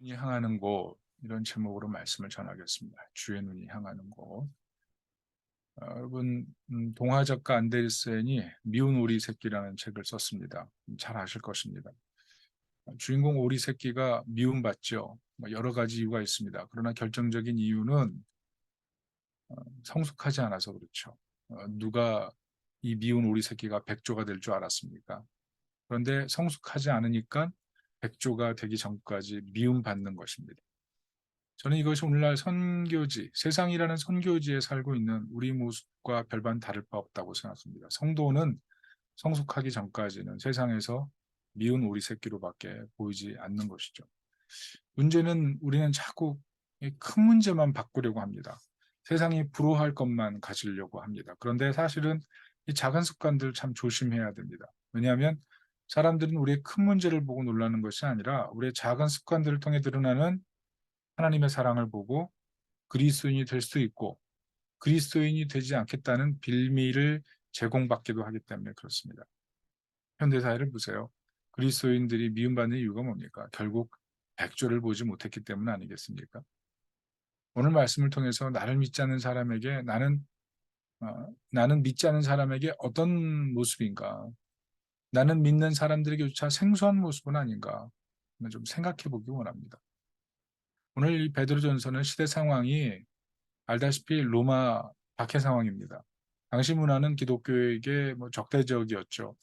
눈이 향하는 곳 이런 제목으로 말씀을 전하겠습니다. 주의 눈이 향하는 곳. 어, 여러분 음, 동화 작가 안데르센이 미운 오리 새끼라는 책을 썼습니다. 잘 아실 것입니다. 주인공 오리 새끼가 미움받죠. 뭐 여러 가지 이유가 있습니다. 그러나 결정적인 이유는 어, 성숙하지 않아서 그렇죠. 어, 누가 이 미운 오리 새끼가 백조가 될 줄 알았습니까? 그런데 성숙하지 않으니까 백조가 되기 전까지 미움받는 것입니다. 저는 이것이 오늘날 선교지, 세상이라는 선교지에 살고 있는 우리 모습과 별반 다를 바 없다고 생각합니다. 성도는 성숙하기 전까지는 세상에서 미운 오리 새끼로밖에 보이지 않는 것이죠. 문제는 우리는 자꾸 큰 문제만 바꾸려고 합니다. 세상이 부러워할 것만 가지려고 합니다. 그런데 사실은 이 작은 습관들 참 조심해야 됩니다. 왜냐하면 사람들은 우리의 큰 문제를 보고 놀라는 것이 아니라 우리의 작은 습관들을 통해 드러나는 하나님의 사랑을 보고 그리스도인이 될 수 있고 그리스도인이 되지 않겠다는 빌미를 제공받기도 하기 때문에 그렇습니다. 현대 사회를 보세요. 그리스도인들이 미움받는 이유가 뭡니까? 결국 백조를 보지 못했기 때문 아니겠습니까? 오늘 말씀을 통해서 나를 믿지 않는 사람에게 나는 어, 나는 믿지 않는 사람에게 어떤 모습인가? 나는 믿는 사람들에게조차 생소한 모습은 아닌가? 좀 생각해 보기 원합니다. 오늘 이 베드로전서는 시대 상황이 알다시피 로마 박해 상황입니다. 당시 문화는 기독교에게 뭐 적대적이었죠.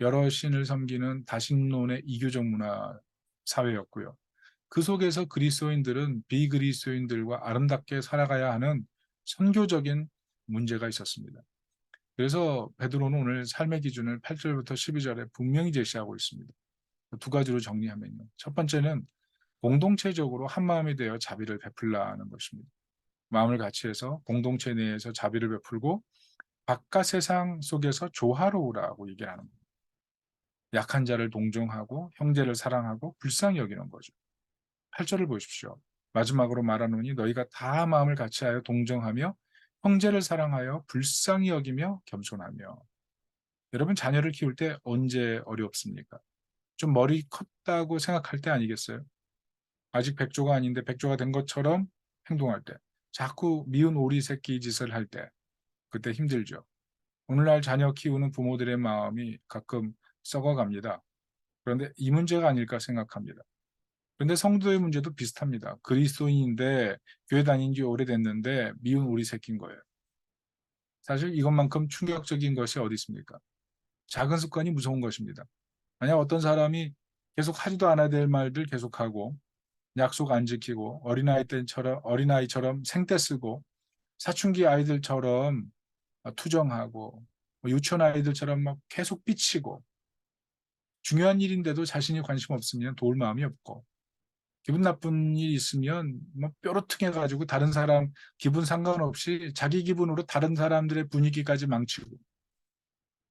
여러 신을 섬기는 다신론의 이교적 문화 사회였고요. 그 속에서 그리스도인들은 비그리스도인들과 아름답게 살아가야 하는 선교적인 문제가 있었습니다. 그래서 베드로는 오늘 삶의 기준을 8절부터 12절에 분명히 제시하고 있습니다. 두 가지로 정리하면요. 첫 번째는 공동체적으로 한 마음이 되어 자비를 베풀라는 것입니다. 마음을 같이 해서 공동체 내에서 자비를 베풀고 바깥 세상 속에서 조화로우라고 얘기를 하는 겁니다. 약한 자를 동정하고 형제를 사랑하고 불쌍히 여기는 거죠. 8절을 보십시오. 마지막으로 말하노니 너희가 다 마음을 같이 하여 동정하며 형제를 사랑하여 불쌍히 여기며 겸손하며 여러분 자녀를 키울 때 언제 어렵습니까? 좀 머리 컸다고 생각할 때 아니겠어요? 아직 백조가 아닌데 백조가 된 것처럼 행동할 때 자꾸 미운 오리 새끼 짓을 할 때 그때 힘들죠. 오늘날 자녀 키우는 부모들의 마음이 가끔 썩어갑니다. 그런데 이 문제가 아닐까 생각합니다. 그런데 성도의 문제도 비슷합니다. 그리스도인인데 교회 다닌 지 오래됐는데 미운 우리 새끼인 거예요. 사실 이것만큼 충격적인 것이 어디 있습니까? 작은 습관이 무서운 것입니다. 만약 어떤 사람이 계속 하지도 않아야 될 말들 계속하고 약속 안 지키고 어린아이 때처럼 어린아이처럼 생떼 쓰고 사춘기 아이들처럼 투정하고 뭐 유치원 아이들처럼 막 계속 삐치고 중요한 일인데도 자신이 관심 없으면 도울 마음이 없고 기분 나쁜 일이 있으면 뭐 뾰루퉁해 가지고 다른 사람 기분 상관없이 자기 기분으로 다른 사람들의 분위기까지 망치고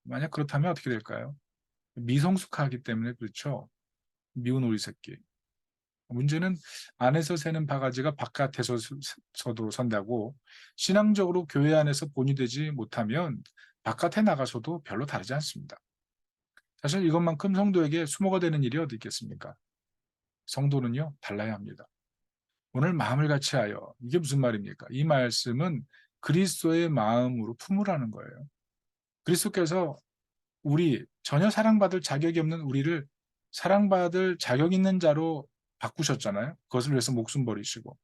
만약 그렇다면 어떻게 될까요? 미성숙하기 때문에 그렇죠. 미운 오리 새끼. 문제는 안에서 새는 바가지가 바깥에서도 선다고 신앙적으로 교회 안에서 본이 되지 못하면 바깥에 나가서도 별로 다르지 않습니다. 사실 이것만큼 성도에게 수모가 되는 일이 어디 있겠습니까? 성도는요, 달라야 합니다. 오늘 마음을 같이 하여. 이게 무슨 말입니까? 이 말씀은 그리스도의 마음으로 품으라는 거예요. 그리스도께서 우리 전혀 사랑받을 자격이 없는 우리를 사랑받을 자격 있는 자로 바꾸셨잖아요. 그것을 위해서 목숨 버리시고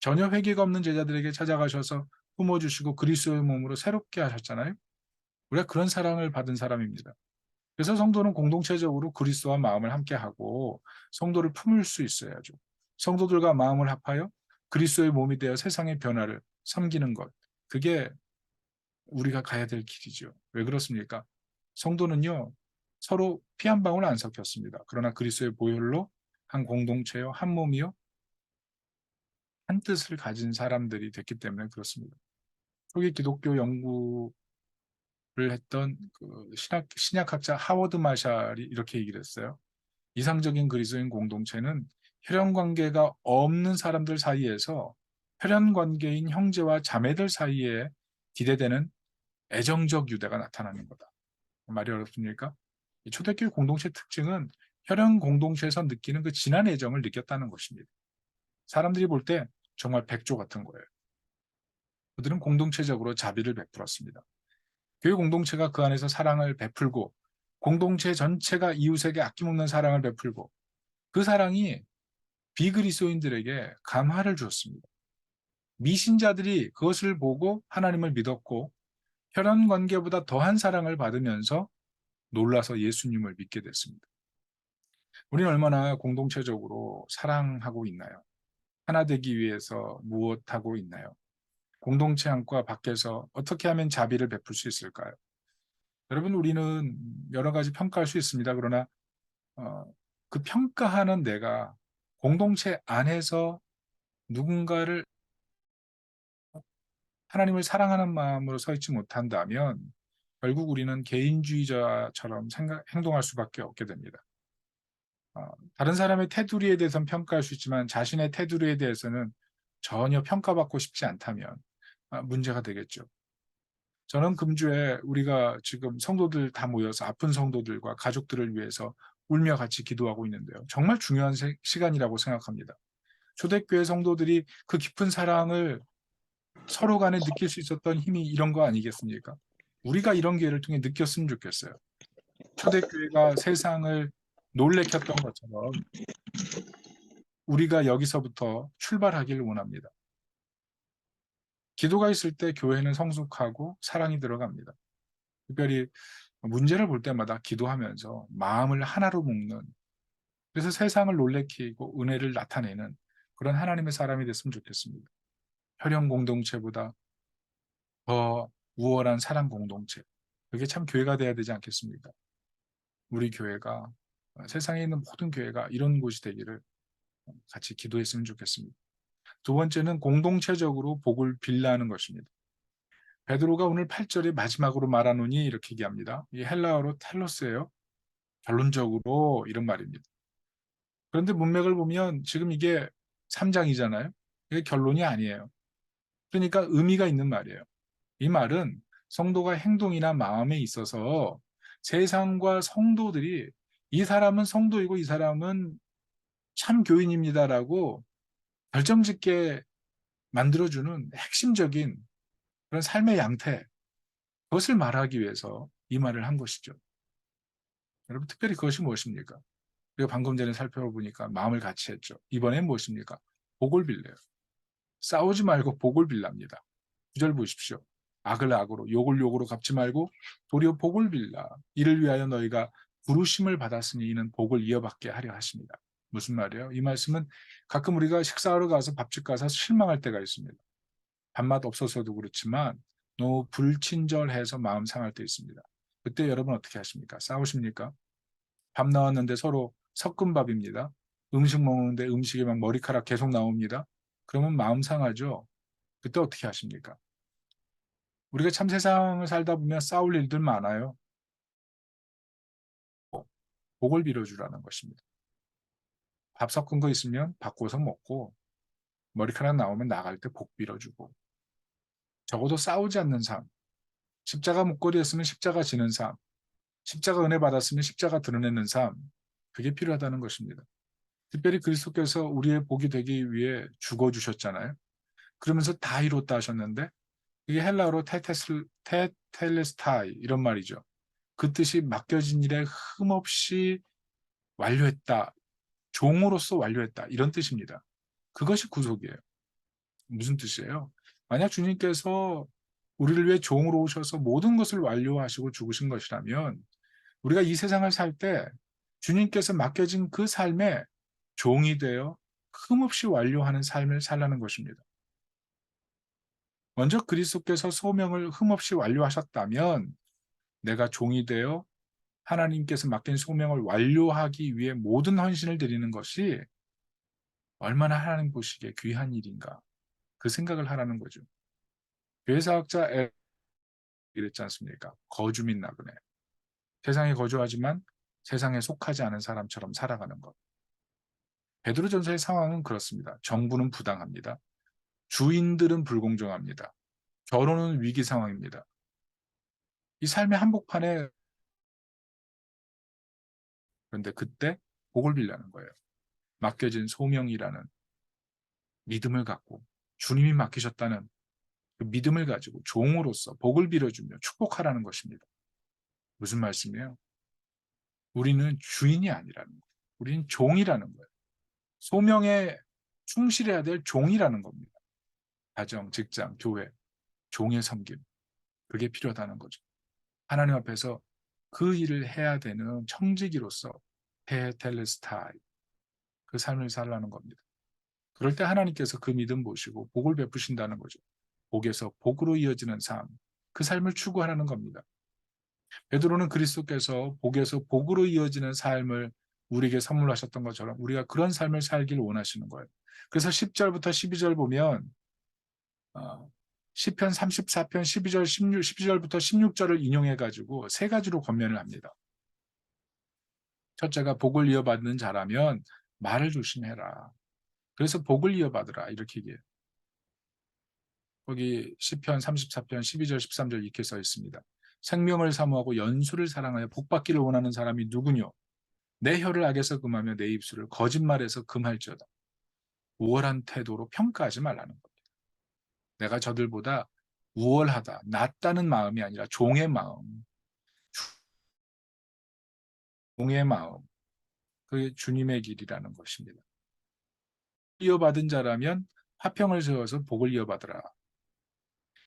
전혀 회개가 없는 제자들에게 찾아가셔서 품어주시고 그리스도의 몸으로 새롭게 하셨잖아요. 우리가 그런 사랑을 받은 사람입니다. 그래서 성도는 공동체적으로 그리스도와 마음을 함께하고 성도를 품을 수 있어야죠. 성도들과 마음을 합하여 그리스도의 몸이 되어 세상의 변화를 섬기는 것. 그게 우리가 가야 될 길이죠. 왜 그렇습니까? 성도는요, 서로 피 한 방울 안 섞였습니다. 그러나 그리스도의 보혈로 한 공동체요, 한 몸이요, 한 뜻을 가진 사람들이 됐기 때문에 그렇습니다. 초기 기독교 연구 를 했던 그 신학, 신약학자 하워드 마샬이 이렇게 얘기를 했어요. 이상적인 그리스도인 공동체는 혈연 관계가 없는 사람들 사이에서 혈연 관계인 형제와 자매들 사이에 기대되는 애정적 유대가 나타나는 거다. 말이 어렵습니까? 초대교회 공동체 특징은 혈연 공동체에서 느끼는 그 진한 애정을 느꼈다는 것입니다. 사람들이 볼 때 정말 백조 같은 거예요. 그들은 공동체적으로 자비를 베풀었습니다. 교회 공동체가 그 안에서 사랑을 베풀고 공동체 전체가 이웃에게 아낌없는 사랑을 베풀고 그 사랑이 비그리스도인들에게 감화를 주었습니다. 미신자들이 그것을 보고 하나님을 믿었고 혈연 관계보다 더한 사랑을 받으면서 놀라서 예수님을 믿게 됐습니다. 우리는 얼마나 공동체적으로 사랑하고 있나요? 하나 되기 위해서 무엇하고 있나요? 공동체 안과 밖에서 어떻게 하면 자비를 베풀 수 있을까요? 여러분 우리는 여러 가지 평가할 수 있습니다. 그러나 어, 그 평가하는 내가 공동체 안에서 누군가를 하나님을 사랑하는 마음으로 서 있지 못한다면 결국 우리는 개인주의자처럼 생각, 행동할 수밖에 없게 됩니다. 어, 다른 사람의 테두리에 대해서는 평가할 수 있지만 자신의 테두리에 대해서는 전혀 평가받고 싶지 않다면 아, 문제가 되겠죠. 저는 금주에 우리가 지금 성도들 다 모여서 아픈 성도들과 가족들을 위해서 울며 같이 기도하고 있는데요. 정말 중요한 시간이라고 생각합니다. 초대교회 성도들이 그 깊은 사랑을 서로 간에 느낄 수 있었던 힘이 이런 거 아니겠습니까? 우리가 이런 기회를 통해 느꼈으면 좋겠어요. 초대교회가 세상을 놀래켰던 것처럼 우리가 여기서부터 출발하기를 원합니다. 기도가 있을 때 교회는 성숙하고 사랑이 들어갑니다. 특별히 문제를 볼 때마다 기도하면서 마음을 하나로 묶는 그래서 세상을 놀래키고 은혜를 나타내는 그런 하나님의 사람이 됐으면 좋겠습니다. 혈연 공동체보다 더 우월한 사랑 공동체. 그게 참 교회가 돼야 되지 않겠습니까? 우리 교회가 세상에 있는 모든 교회가 이런 곳이 되기를 같이 기도했으면 좋겠습니다. 두 번째는 공동체적으로 복을 빌라는 것입니다. 베드로가 오늘 8절에 마지막으로 말하노니 이렇게 얘기합니다. 이 헬라어로 텔로스예요. 결론적으로 이런 말입니다. 그런데 문맥을 보면 지금 이게 3장이잖아요. 이게 결론이 아니에요. 그러니까 의미가 있는 말이에요. 이 말은 성도가 행동이나 마음에 있어서 세상과 성도들이 이 사람은 성도이고 이 사람은 참 교인입니다라고 결정짓게 만들어주는 핵심적인 그런 삶의 양태, 그것을 말하기 위해서 이 말을 한 것이죠. 여러분, 특별히 그것이 무엇입니까? 우리가 방금 전에 살펴보니까 마음을 같이 했죠. 이번엔 무엇입니까? 복을 빌래요. 싸우지 말고 복을 빌랍니다. 구절 보십시오. 악을 악으로, 욕을 욕으로 갚지 말고 도리어 복을 빌라. 이를 위하여 너희가 부르심을 받았으니 이는 복을 이어받게 하려 하십니다. 무슨 말이에요? 이 말씀은 가끔 우리가 식사하러 가서 밥집 가서 실망할 때가 있습니다. 밥맛 없어서도 그렇지만 너무 불친절해서 마음 상할 때 있습니다. 그때 여러분 어떻게 하십니까? 싸우십니까? 밥 나왔는데 서로 섞은 밥입니다. 음식 먹는데 음식에 막 머리카락 계속 나옵니다. 그러면 마음 상하죠? 그때 어떻게 하십니까? 우리가 참 세상을 살다 보면 싸울 일들 많아요. 복을 빌어주라는 것입니다. 밥 섞은 거 있으면 바꿔서 먹고 머리카락 나오면 나갈 때 복 빌어주고 적어도 싸우지 않는 삶 십자가 목걸이였으면 십자가 지는 삶 십자가 은혜 받았으면 십자가 드러내는 삶 그게 필요하다는 것입니다. 특별히 그리스도께서 우리의 복이 되기 위해 죽어주셨잖아요. 그러면서 다 이뤘다 하셨는데 이게 헬라어로 테테스, 테텔레스타이 이런 말이죠. 그 뜻이 맡겨진 일에 흠없이 완료했다. 종으로서 완료했다. 이런 뜻입니다. 그것이 구속이에요. 무슨 뜻이에요? 만약 주님께서 우리를 위해 종으로 오셔서 모든 것을 완료하시고 죽으신 것이라면 우리가 이 세상을 살 때 주님께서 맡겨진 그 삶에 종이 되어 흠없이 완료하는 삶을 살라는 것입니다. 먼저 그리스도께서 소명을 흠없이 완료하셨다면 내가 종이 되어 하나님께서 맡긴 소명을 완료하기 위해 모든 헌신을 드리는 것이 얼마나 하나님 보시기에 귀한 일인가 그 생각을 하라는 거죠. 교회사학자 에 이랬지 않습니까? 거주민 나그네. 세상에 거주하지만 세상에 속하지 않은 사람처럼 살아가는 것. 베드로전서의 상황은 그렇습니다. 정부는 부당합니다. 주인들은 불공정합니다. 결혼은 위기 상황입니다. 이 삶의 한복판에 그런데 그때 복을 빌라는 거예요. 맡겨진 소명이라는 믿음을 갖고 주님이 맡기셨다는 그 믿음을 가지고 종으로서 복을 빌어주며 축복하라는 것입니다. 무슨 말씀이에요? 우리는 주인이 아니라는 거예요. 우리는 종이라는 거예요. 소명에 충실해야 될 종이라는 겁니다. 가정, 직장, 교회, 종의 섬김. 그게 필요하다는 거죠. 하나님 앞에서 그 일을 해야 되는 청지기로서 테텔레스타이 그 삶을 살라는 겁니다. 그럴 때 하나님께서 그 믿음 보시고 복을 베푸신다는 거죠. 복에서 복으로 이어지는 삶, 그 삶을 추구하라는 겁니다. 베드로는 그리스도께서 복에서 복으로 이어지는 삶을 우리에게 선물하셨던 것처럼 우리가 그런 삶을 살길 원하시는 거예요. 그래서 10절부터 12절 보면 어, 시편 34편 12절 16 12절부터 16절을 인용해 가지고 세 가지로 권면을 합니다. 첫째가 복을 이어받는 자라면 말을 조심해라. 그래서 복을 이어받으라 이렇게 얘기해요. 거기 시편 34편 12절 13절 이렇게 써 있습니다. 생명을 사모하고 연수를 사랑하여 복받기를 원하는 사람이 누구뇨? 내 혀를 악에서 금하며 내 입술을 거짓말에서 금할지어다. 우월한 태도로 평가하지 말라는 겁니다. 내가 저들보다 우월하다, 낫다는 마음이 아니라 종의 마음, 종의 마음, 그게 주님의 길이라는 것입니다. 이어받은 자라면 화평을 세워서 복을 이어받으라.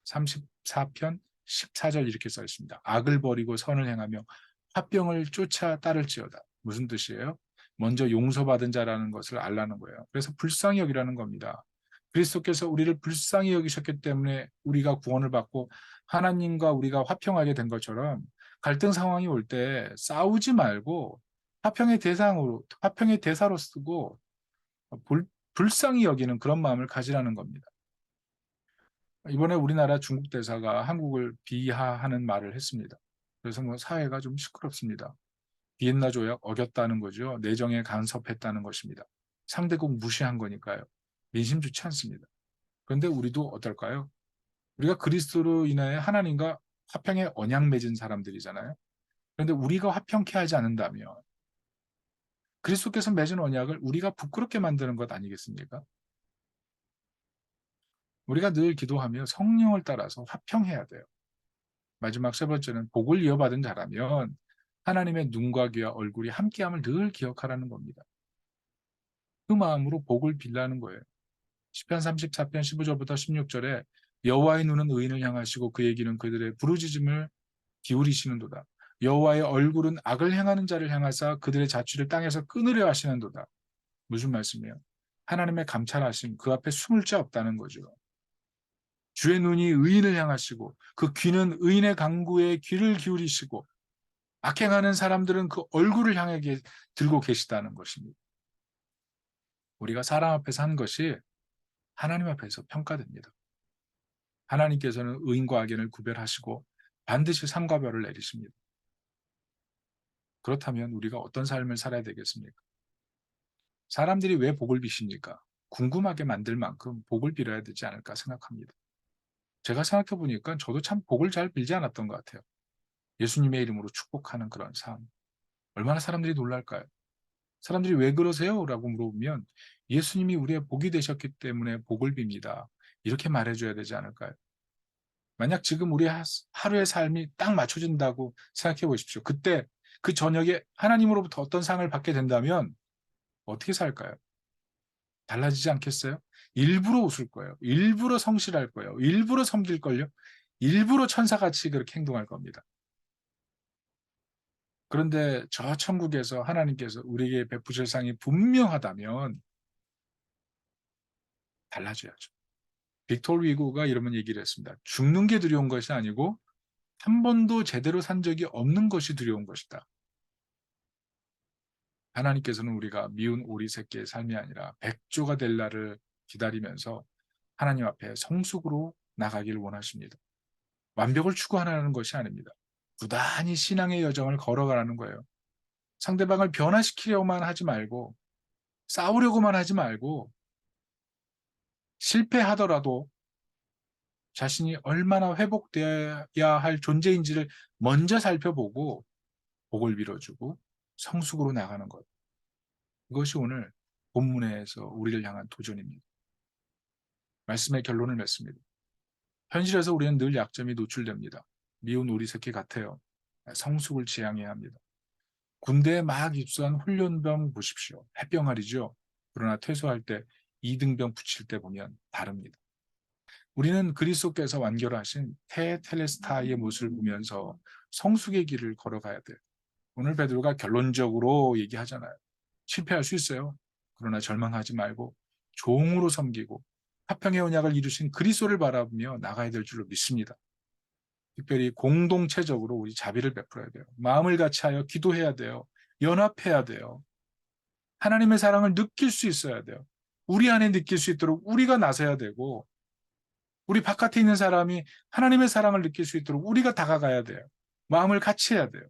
34편 14절 이렇게 써 있습니다. 악을 버리고 선을 행하며 화병을 쫓아 따를지어다. 무슨 뜻이에요? 먼저 용서받은 자라는 것을 알라는 거예요. 그래서 불쌍히 여기라는 겁니다. 그리스도께서 우리를 불쌍히 여기셨기 때문에 우리가 구원을 받고 하나님과 우리가 화평하게 된 것처럼 갈등 상황이 올 때 싸우지 말고 화평의 대상으로 화평의 대사로 쓰고 불, 불쌍히 여기는 그런 마음을 가지라는 겁니다. 이번에 우리나라 중국 대사가 한국을 비하하는 말을 했습니다. 그래서 뭐 사회가 좀 시끄럽습니다. 비엔나 조약 어겼다는 거죠. 내정에 간섭했다는 것입니다. 상대국 무시한 거니까요. 민심 좋지 않습니다. 그런데 우리도 어떨까요? 우리가 그리스도로 인하여 하나님과 화평에 언약 맺은 사람들이잖아요. 그런데 우리가 화평케 하지 않는다면 그리스도께서 맺은 언약을 우리가 부끄럽게 만드는 것 아니겠습니까? 우리가 늘 기도하며 성령을 따라서 화평해야 돼요. 마지막 세 번째는 복을 이어받은 자라면 하나님의 눈과 귀와 얼굴이 함께함을 늘 기억하라는 겁니다. 그 마음으로 복을 빌라는 거예요. 10편 34편 15절부터 16절에 여호와의 눈은 의인을 향하시고 그의 귀는 그들의 부르짖음을 기울이시는도다. 여호와의 얼굴은 악을 행하는 자를 향하사 그들의 자취를 땅에서 끊으려 하시는도다. 무슨 말씀이에요? 하나님의 감찰하심 그 앞에 숨을 자 없다는 거죠. 주의 눈이 의인을 향하시고 그 귀는 의인의 강구에 귀를 기울이시고 악행하는 사람들은 그 얼굴을 향해 들고 계시다는 것입니다. 우리가 사람 앞에서 한 것이 하나님 앞에서 평가됩니다. 하나님께서는 의인과 악인을 구별하시고 반드시 삼가별을 내리십니다. 그렇다면 우리가 어떤 삶을 살아야 되겠습니까? 사람들이 왜 복을 비십니까? 궁금하게 만들 만큼 복을 빌어야 되지 않을까 생각합니다. 제가 생각해 보니까 저도 참 복을 잘 빌지 않았던 것 같아요. 예수님의 이름으로 축복하는 그런 삶. 얼마나 사람들이 놀랄까요? 사람들이 왜 그러세요? 라고 물어보면 예수님이 우리의 복이 되셨기 때문에 복을 빕니다. 이렇게 말해줘야 되지 않을까요? 만약 지금 우리 하루의 삶이 딱 맞춰진다고 생각해 보십시오. 그때 그 저녁에 하나님으로부터 어떤 상을 받게 된다면 어떻게 살까요? 달라지지 않겠어요? 일부러 웃을 거예요. 일부러 성실할 거예요. 일부러 섬길 걸요. 일부러 천사같이 그렇게 행동할 겁니다. 그런데 저 천국에서 하나님께서 우리에게 베푸실 상이 분명하다면 달라져야죠. 빅토르 위고가 이러면 얘기를 했습니다. 죽는 게 두려운 것이 아니고 한 번도 제대로 산 적이 없는 것이 두려운 것이다. 하나님께서는 우리가 미운 오리 새끼의 삶이 아니라 백조가 될 날을 기다리면서 하나님 앞에 성숙으로 나가기를 원하십니다. 완벽을 추구하라는 것이 아닙니다. 부단히 신앙의 여정을 걸어가라는 거예요. 상대방을 변화시키려고만 하지 말고 싸우려고만 하지 말고 실패하더라도 자신이 얼마나 회복되어야 할 존재인지를 먼저 살펴보고 복을 빌어주고 성숙으로 나가는 것. 이것이 오늘 본문에서 우리를 향한 도전입니다. 말씀의 결론을 맺습니다. 현실에서 우리는 늘 약점이 노출됩니다. 미운 오리 새끼 같아요. 성숙을 지향해야 합니다. 군대에 막 입소한 훈련병 보십시오. 해병아리죠. 그러나 퇴소할 때 이등병 붙일 때 보면 다릅니다. 우리는 그리스도께서 완결하신 테 텔레스타의 모습을 보면서 성숙의 길을 걸어가야 돼요. 오늘 베드로가 결론적으로 얘기하잖아요. 실패할 수 있어요. 그러나 절망하지 말고 종으로 섬기고 화평의 언약을 이루신 그리스도를 바라보며 나가야 될 줄로 믿습니다. 특별히 공동체적으로 우리 자비를 베풀어야 돼요. 마음을 같이하여 기도해야 돼요. 연합해야 돼요. 하나님의 사랑을 느낄 수 있어야 돼요. 우리 안에 느낄 수 있도록 우리가 나서야 되고 우리 바깥에 있는 사람이 하나님의 사랑을 느낄 수 있도록 우리가 다가가야 돼요. 마음을 같이 해야 돼요.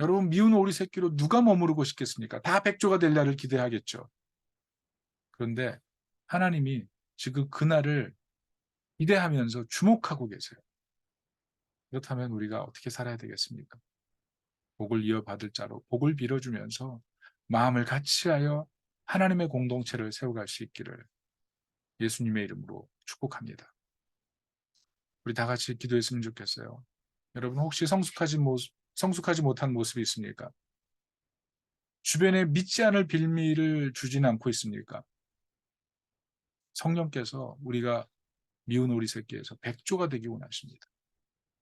여러분 미운 오리 새끼로 누가 머무르고 싶겠습니까? 다 백조가 될 날을 기대하겠죠. 그런데 하나님이 지금 그날을 기대하면서 주목하고 계세요. 그렇다면 우리가 어떻게 살아야 되겠습니까? 복을 이어받을 자로 복을 빌어주면서 마음을 같이 하여 하나님의 공동체를 세워갈 수 있기를 예수님의 이름으로 축복합니다. 우리 다 같이 기도했으면 좋겠어요. 여러분 혹시 성숙하지 모습, 성숙하지 못한 모습이 있습니까? 주변에 믿지 않을 빌미를 주진 않고 있습니까? 성령께서 우리가 미운 오리 새끼에서 백조가 되기 원하십니다.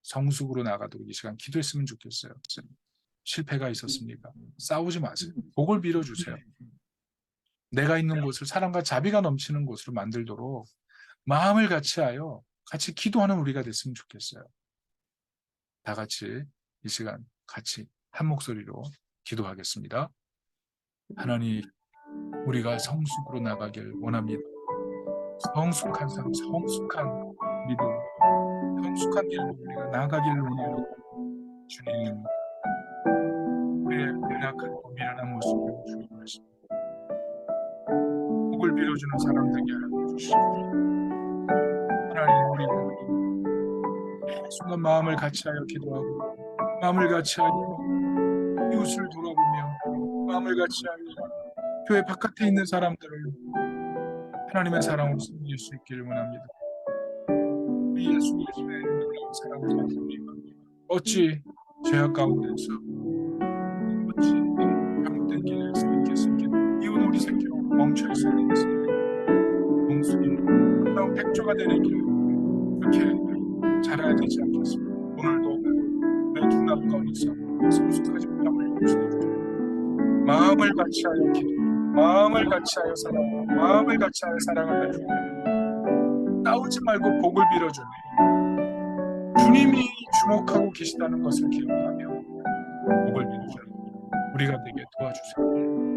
성숙으로 나가도록 이 시간 기도했으면 좋겠어요. 실패가 있었습니까? 싸우지 마세요. 복을 빌어주세요. 내가 있는 곳을 사랑과 자비가 넘치는 곳으로 만들도록 마음을 같이하여 같이 기도하는 우리가 됐으면 좋겠어요. 다 같이 이 시간 같이 한 목소리로 기도하겠습니다. 하나님, 우리가 성숙으로 나가길 원합니다. 성숙한 삶, 성숙한 믿음, 성숙한 길로 우리가 나가기를 원해요. 주님, 우리의 연약하고 미련한 모습을 주님하십 니다. 복을 빌어주는 사람 되게 하여 주시옵소서. 하나님, 우리는 순간 마음을 같이하여 기도하고 마음을 같이하여 이웃을 돌아보며 마음을 같이하여 교회 바깥에 있는 사람들을 하나님의 사랑으로 섬길 수 있기를 원합니다. 우리 예수 그리스도의 놀라운 사랑을 가지고 어찌 죄악 가운데서 어찌 잘못된 길에서 이렇게 숨기는 이웃 우리 새끼 로 멈춰 있어야 되겠습니까? 동순이는 그냥 백조가 되는 길을 그렇게 자라야 되지 않겠습니까? 오늘도 내 눈앞 가운데서 성숙하지 못함을 용서해 주옵소서. 마음을 같이하여 기도 마음을 같이하여 사랑, 마음을 같이하여 사랑을 베풀고 싸우지 말고 복을 빌어주니 주님이 주목하고 계시다는 것을 기억하며 복을 빌어주니 우리가 되게 도와주세요.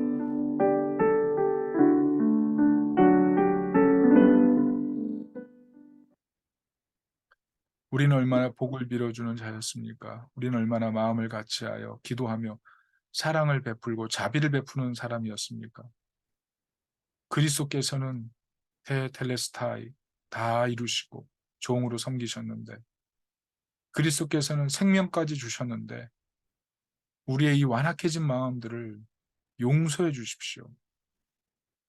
우리는 얼마나 복을 빌어주는 자였습니까? 우리는 얼마나 마음을 같이하여 기도하며 사랑을 베풀고 자비를 베푸는 사람이었습니까? 그리스도께서는 테텔레스타이 다 이루시고 종으로 섬기셨는데 그리스도께서는 생명까지 주셨는데 우리의 이 완악해진 마음들을 용서해 주십시오.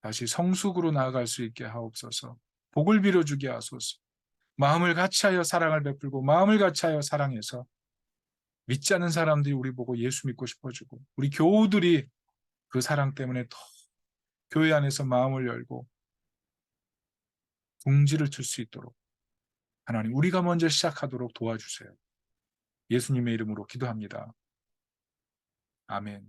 다시 성숙으로 나아갈 수 있게 하옵소서. 복을 빌어주게 하소서. 마음을 같이하여 사랑을 베풀고 마음을 같이하여 사랑해서 믿지 않는 사람들이 우리 보고 예수 믿고 싶어지고 우리 교우들이 그 사랑 때문에 더 교회 안에서 마음을 열고 둥지를 칠수 있도록 하나님 우리가 먼저 시작하도록 도와주세요. 예수님의 이름으로 기도합니다. 아멘.